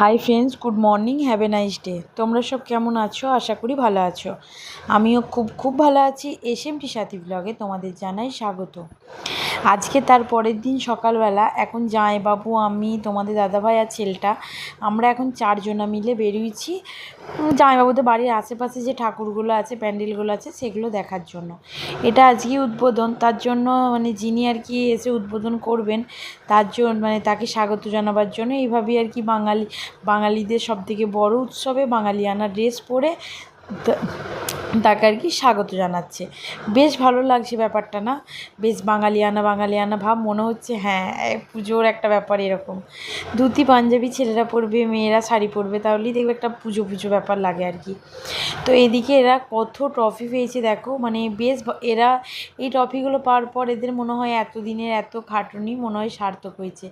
Hi friends good morning have a nice day তোমরা সব কেমন আছো? আশা করি ভালো আছো। আমিও খুব খুব ভালো আছি। এস এম টি সাথী ব্লগে তোমাদের জানাই স্বাগত। আজকে তার পরের দিন সকালবেলা এখন জামাইবাবু, আমি, তোমাদের দাদাভাই আর ছেলেটা, আমরা এখন চারজনা মিলে বেরিয়েছি জামাইবাবুদের বাড়ির আশেপাশে যে ঠাকুরগুলো আছে, প্যান্ডেলগুলো আছে, সেগুলো দেখার জন্য। এটা আজকে উদ্বোধন। তার জন্য মানে যিনি আর কি এসে উদ্বোধন করবেন, তার জন্য মানে তাকে স্বাগত জানাবার জন্য এইভাবেই আর কি বাঙালি বাঙালিদের সবথেকে বড় উৎসবে বাঙালিয়ানা ড্রেস পরে তাকে আর কি স্বাগত জানাচ্ছে। বেশ ভালো লাগছে ব্যাপারটা না? বেশ বাঙালিয়ানা বাঙালিয়ানা ভাব, মনে হচ্ছে হ্যাঁ পুজোর একটা ব্যাপার এরকম। ধুতি পাঞ্জাবি ছেলেরা পরবে, মেয়েরা শাড়ি পরবে, তাহলেই দেখবে একটা পুজো পুজো ব্যাপার লাগে আর কি। তো এদিকে এরা কত ট্রফি পেয়েছে দেখো মানে বেশ এরা এই ট্রফিগুলো পাওয়ার পর এদের মনে হয় এতদিনের এত খাটুনি মনে হয় সার্থক হয়েছে।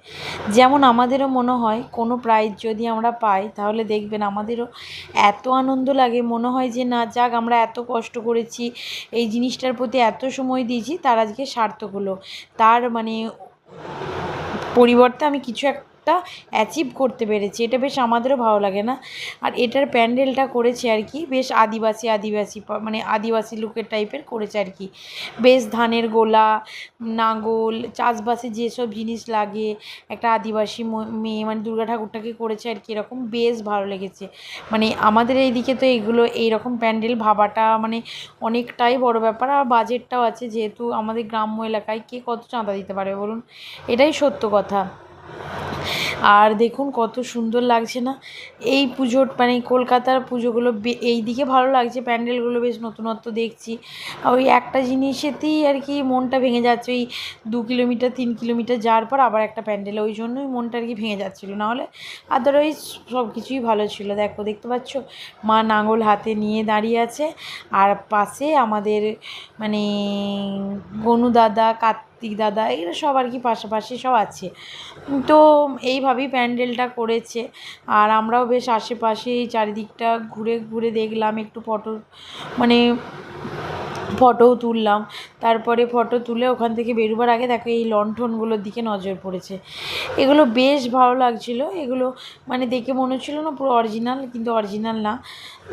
যেমন আমাদেরও মনে হয় কোনো প্রাইজ যদি আমরা পাই, তাহলে দেখবেন আমাদেরও এত আনন্দ লাগে, মনে হয় যে না, যাক আমরা এত কষ্ট করেছি, এই জিনিসটার প্রতি এত সময় দিয়েছি, তার আজকে সার্থক হলো। তার মানে পরিবর্তে আমি কিছু একটা অ্যাচিভ করতে পেরেছি। এটা বেশ আমাদেরও ভালো লাগে না। আর এটার প্যান্ডেলটা করেছে আর কি, বেশ আদিবাসী আদিবাসী মানে আদিবাসী লুকের টাইপের করেছে আর কি। বেশ ধানের গোলা নাঙ্গল চাষবাসে যেসব জিনিস লাগে, একটা আদিবাসী মেয়ে মানে দুর্গা ঠাকুরটাকে করেছে আর কি, এরকম বেশ ভালো লেগেছে। মানে আমাদের এইদিকে তো এইগুলো এইরকম প্যান্ডেল ভাবাটা মানে অনেকটাই বড় ব্যাপার। আর বাজেটটাও আছে যেহেতু আমাদের গ্রাম্য এলাকায় কে কত চাঁদা দিতে পারবে বলুন? এটাই সত্য কথা। আর দেখুন কত সুন্দর লাগছে না। এই পুজোর মানে কলকাতার পুজোগুলো এই দিকে ভালো লাগছে, প্যান্ডেলগুলো বেশ নতুনত্ব দেখছি। ওই একটা জিনিসেতেই আর কি মনটা ভেঙে যাচ্ছে, ওই দু কিলোমিটার, তিন কিলোমিটার যাওয়ার পর আবার একটা প্যান্ডেল, ওই জন্যই মনটা আর কি ভেঙে যাচ্ছিল। নাহলে আদারওয়াইজ সব কিছুই ভালো ছিল। দেখো, দেখতে পাচ্ছ? মা নাঙল হাতে নিয়ে দাঁড়িয়ে আছে। আর পাশে আমাদের মানে গনু দাদা কার্তিক দাদা, এরা সব আর কি পাশাপাশি সব আছে। তো এইভাবেই প্যান্ডেলটা করেছে। আর আমরাও বেশ আশেপাশে চারিদিকটা ঘুরে ঘুরে দেখলাম, একটু ফটো মানে ফটোও তুললাম। তারপরে ফটো তুলে ওখান থেকে বেরোবার আগে দেখো এই লণ্ঠনগুলোর দিকে নজর পড়েছে। এগুলো বেশ ভালো লাগছিল। এগুলো মানে দেখে মনে হচ্ছিল না পুরো অরিজিনাল কিন্তু অরিজিনাল না।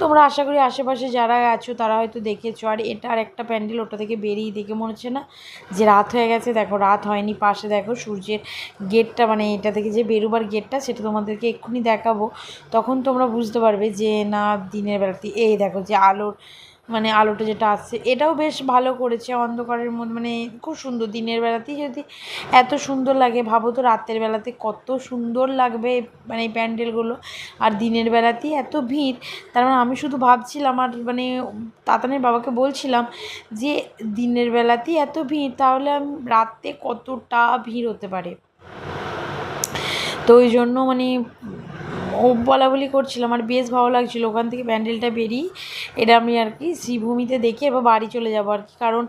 তোমরা আশা করি আশেপাশে যারা আছো তারা হয়তো দেখেছ। আর এটা আর একটা প্যান্ডেল ওটা থেকে বেরিয়ে দেখে মনে হচ্ছে না যে রাত হয়ে গেছে। দেখো, রাত হয়নি। পাশে দেখো সূর্যের গেটটা মানে এটা থেকে যে বেরোবার গেটটা, সেটা তোমাদেরকে এক্ষুনি দেখাবো। তখন তোমরা বুঝতে পারবে যে না, দিনের বেলাতে এই দেখো যে আলোর মানে আলোটা যেটা আসছে, এটাও বেশ ভালো করেছে অন্ধকারের মধ্যে। মানে খুব সুন্দর দিনের বেলাতেই যদি এত সুন্দর লাগে, ভাবো তো রাতের বেলাতে কত সুন্দর লাগবে মানে এই প্যান্ডেলগুলো। আর দিনের বেলাতেই এত ভিড়, তার মানে আমি শুধু ভাবছিলাম আর মানে তাতানের বাবাকে বলছিলাম যে, দিনের বেলাতেই এত ভিড়, তাহলে আমি, রাতে কতটা ভিড় হতে পারে? তো ওই জন্য মানে বলা বলি করছিলাম আর বেশ ভালো লাগছিল। ওখান থেকে প্যান্ডেলটা বেরিয়ে এটা আমি আর কি শ্রীভূমিতে দেখে এবার বাড়ি চলে যাব আর কি। কারণ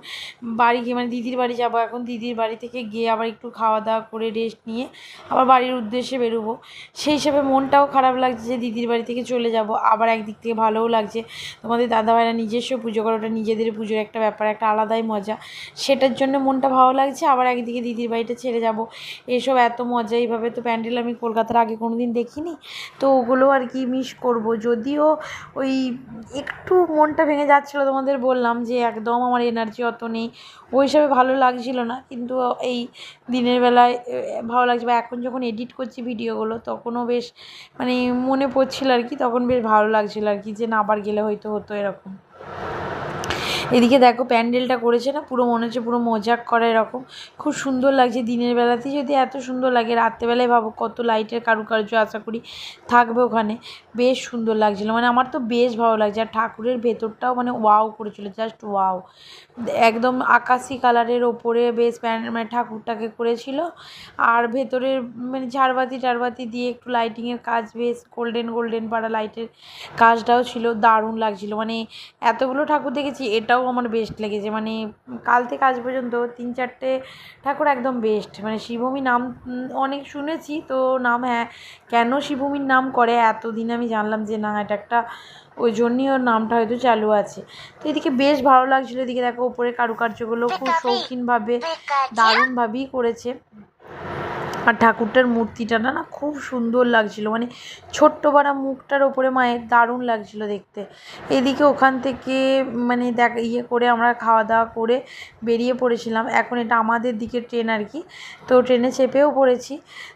বাড়ি গিয়ে মানে দিদির বাড়ি যাব, এখন দিদির বাড়ি থেকে গিয়ে আবার একটু খাওয়া দাওয়া করে রেস্ট নিয়ে আবার বাড়ির উদ্দেশ্যে বেরোবো। সেই হিসাবে মনটাও খারাপ লাগছে যে দিদির বাড়ি থেকে চলে যাব, আবার একদিক থেকে ভালোও লাগছে। তোমাদের দাদাভাইরা নিজস্ব পুজো করে, ওটা নিজেদের পুজোর একটা ব্যাপার, একটা আলাদাই মজা। সেটার জন্য মনটা ভালো লাগছে, আবার একদিকে দিদির বাড়িটা ছেড়ে যাব। এসব এত মজা, এইভাবে তো প্যান্ডেল আমি কলকাতার আগে কোনো দিন দেখিনি। তো ওগুলো আর কি মিস করব। যদিও ওই একটু মনটা ভেঙে যাচ্ছিল তোমাদের বললাম যে একদম আমার এনার্জি অত নেই। ওই হিসাবে ভালো লাগছিল না, কিন্তু এই দিনের বেলায় ভালো লাগছে বা এখন যখন এডিট করছি ভিডিওগুলো তখনও বেশ মানে মনে পড়ছিল আর কি, তখন বেশ ভালো লাগছিল আর কি যে না আবার গেলে হয়তো হতো এরকম। এদিকে দেখো প্যান্ডেলটা করেছে না, পুরো মনে হচ্ছে পুরো মজাক করা এরকম। খুব সুন্দর লাগছে দিনের বেলাতেই যদি এত সুন্দর লাগে, রাত্রেবেলায় ভাবো কত লাইটের কারুকার্য আশা করি থাকবে ওখানে। বেশ সুন্দর লাগছিল মানে আমার তো বেশ ভালো লাগছে, আর ঠাকুরের ভেতরটাও মানে ওয়াও করেছিল জাস্ট ওয়াও একদম আকাশি কালারের ওপরে বেশ মানে ঠাকুরটাকে করেছিল, আর ভেতরের মানে ঝাড়বাতি টারবাতি দিয়ে একটু লাইটিংয়ের কাজ, বেশ গোল্ডেন গোল্ডেন পাড়া লাইটের কাজটাও ছিল, দারুণ লাগছিল। মানে এতগুলো ঠাকুর দেখেছি, এটাও আমার বেস্ট লেগেছে। মানে কাল থেকে আজ পর্যন্ত তিন চারটে ঠাকুর একদম বেস্ট মানে শিবভূমি নাম অনেক শুনেছি তো নাম হ্যাঁ কেন শিবভূমির নাম করে এতদিন আমি জানলাম যে না এটা একটা ওই জন্যই ওর নামটা হয়তো চালু আছে। তো এদিকে বেশ ভালো লাগছিল এদিকে দেখো ওপরে কারুকার্যগুলো খুব শৌখিনভাবে দারুণভাবেই করেছে। আর ঠাকুরটার মূর্তিটা না খুব সুন্দর লাগছিল। মানে ছোট্ট পাড়া মুখটার ওপরে মায়ের দারুণ লাগছিল দেখতে। এদিকে ওখান থেকে মানে দেখ ইয়ে করে আমরা খাওয়া দাওয়া করে বেরিয়ে পড়েছিলাম। এখন এটা আমাদের দিকে ট্রেন আর কি। তো ট্রেনে চেপেও পড়েছি।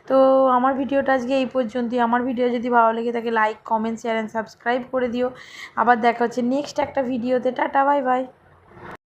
তো আমার ভিডিওটা আজকে এই পর্যন্তই। আমার ভিডিও যদি ভালো লেগে থাকে like comment share and subscribe করে দিও। আবার দেখা হচ্ছে নেক্সট একটা ভিডিওতে। Tata bye bye